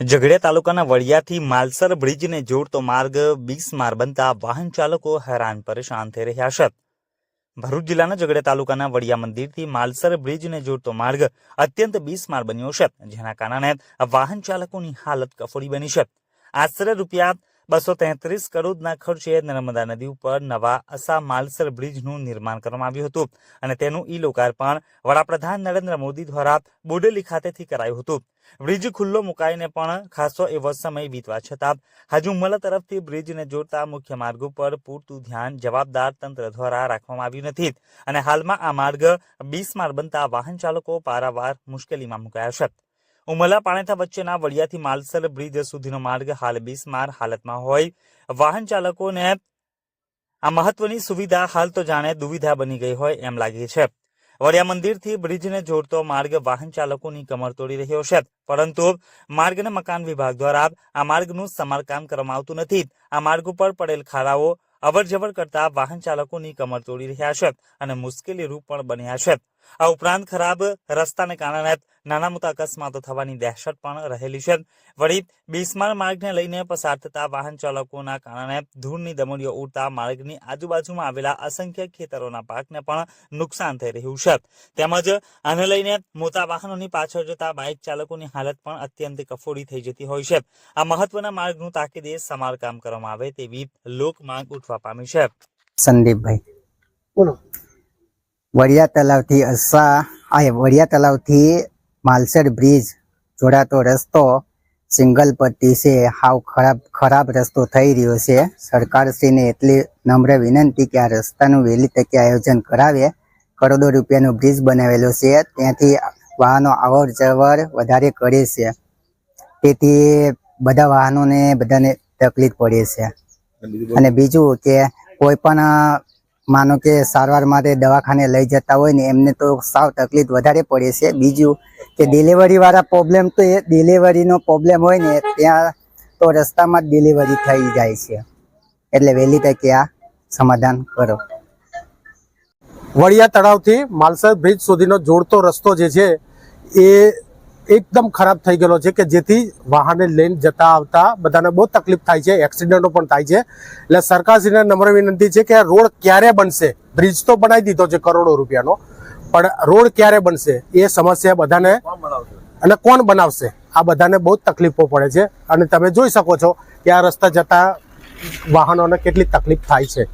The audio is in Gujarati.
ઝઘડિયા તાલુકાના વડિયાથી માલસર બ્રિજને જોડતો માર્ગ બીસમાર બનતા વાહન ચાલકો હેરાન પરેશાન થઈ રહ્યા છે. ભરૂચ જિલ્લાના ઝઘડિયા તાલુકાના વડિયા મંદિરથી માલસર બ્રિજને જોડતો માર્ગ અત્યંત બીસમાર બન્યો છે, જેના કારણે વાહન ચાલકોની હાલત કફોડી બની છે. આશરે રૂપિયા બસો તેત્રીસ કરોડના ખર્ચે નર્મદા નદી ઉપર નવા અસા માલસર બ્રિજનું નિર્માણ કરવામાં આવ્યું હતું અને તેનું ઈ લોકાર્પણ વડાપ્રધાન નરેન્દ્ર મોદી દ્વારા બોડેલી ખાતેથી કરાયું હતું. બ્રિજ ખુલ્લો મુકાઈને પણ ખાસો એવો સમય વીતવા છતાં હજુ ઉમલા તરફથી બ્રિજને જોડતા મુખ્ય માર્ગ ઉપર પૂરતું ધ્યાન જવાબદાર તંત્ર દ્વારા રાખવામાં આવ્યું નથી અને હાલમાં આ માર્ગ બિસ્માર બનતા વાહન ચાલકો પારાવાર મુશ્કેલીમાં મુકાયા છે. ઉમલા પાણેથા વચ્ચેના વડિયાથી માલસર બ્રિજ સુધીનો માર્ગ હાલ બિસ્માર હાલતમાં હોય. વાહન ચાલકોને આ મહત્વની સુવિધા હાલ તો જાણે દુવિધા બની ગઈ હોય એમ લાગે છે. વડિયા મંદિરથી બ્રિજને જોડતો માર્ગ વાહન ચાલકોની કમર તોડી રહ્યો છે. પરંતુ માર્ગને મકાન વિભાગ દ્વારા આ માર્ગનું સમારકામ કરવામાં આવતું નથી. આ માર્ગ ઉપર પડેલ ખાડાઓ અવરજવર કરતા વાહન ચાલકોની કમર તોડી રહ્યા છે અને મુશ્કેલી રૂપ પણ બન્યા છે. આ ઉપરાંત ખરાબ રસ્તાને કારણે નાના મોટા અકસ્માતો થવાની દહેશત પણ રહેલી છે. વળી બિસ્માર માર્ગને લઈને પસાર થતા વાહન ચાલકોના કારણે ધૂળની દમડીઓ ઉડતા માર્ગની આજુબાજુમાં આવેલા અસંખ્ય ખેતરોના પાકને પણ નુકસાન થઈ રહ્યું છે. તેમજ આને લઈને મોટા વાહનોની પાછળ જતા બાઇક ચાલકોની હાલત પણ અત્યંત કફોડી થઈ જતી હોય છે. આ મહત્વના માર્ગનું તાકીદે સમારકામ કરવામાં આવે તેવી લોક માંગ ઉઠવા પામી છે. સંદીપભાઈ. બોલો. વડિયા તલાવથી અસા આ વડિયા તલાવથી માલસર બ્રિજ જોડાતો રસ્તો સિંગલ પટ્ટી છે. હાવ ખરાબ ખરાબ રસ્તો થઈ રહ્યો છે. સરકારશ્રીને એટલી નમ્ર વિનંતી કે આ રસ્તાનું વહેલી તકે આયોજન કરાવે. કરોડો રૂપિયાનો બ્રિજ બનાવેલો છે. ત્યાંથી વાહનો અવર જવર વધારે કરે છે. તેથી બધા વાહનોને બધાને તકલીફ પડે છે. અને બીજું કે કોઈ પણ માનો કે સારવાર માટે દવાખાને લઈ જતા હોય ને એમને તો સાવ તકલીફ વધારે પડે છે. બીજું કે ડિલિવરી વાળા પ્રોબ્લેમ તો એ ડિલિવરીનો પ્રોબ્લેમ હોય ને ત્યાં તો રસ્તામાં જ ડિલિવરી થઈ જાય છે. એટલે વહેલી તકે આ સમાધાન કરો. વડિયા તળાવથી માલસર બ્રિજ સુધીનો જોડતો રસ્તો જે છે એ એકદમ ખરાબ થઈ ગયેલો છે કે જેથી વાહને લઈને જતા આવતા બધાને બહુ તકલીફ થાય છે એક્સિડન્ટો પણ થાય છે. એટલે સરકારશ્રીને નમ્ર વિનંતી છે કે રોડ ક્યારે બનશે? બ્રિજ તો બનાવી દીધો છે કરોડો રૂપિયાનો પણ રોડ ક્યારે બનશે? એ સમસ્યા બધાને અને કોણ બનાવશે? આ બધાને બહુ જ તકલીફો પડે છે. અને તમે જોઈ શકો છો કે આ રસ્તા જતા વાહનોને કેટલી તકલીફ થાય છે.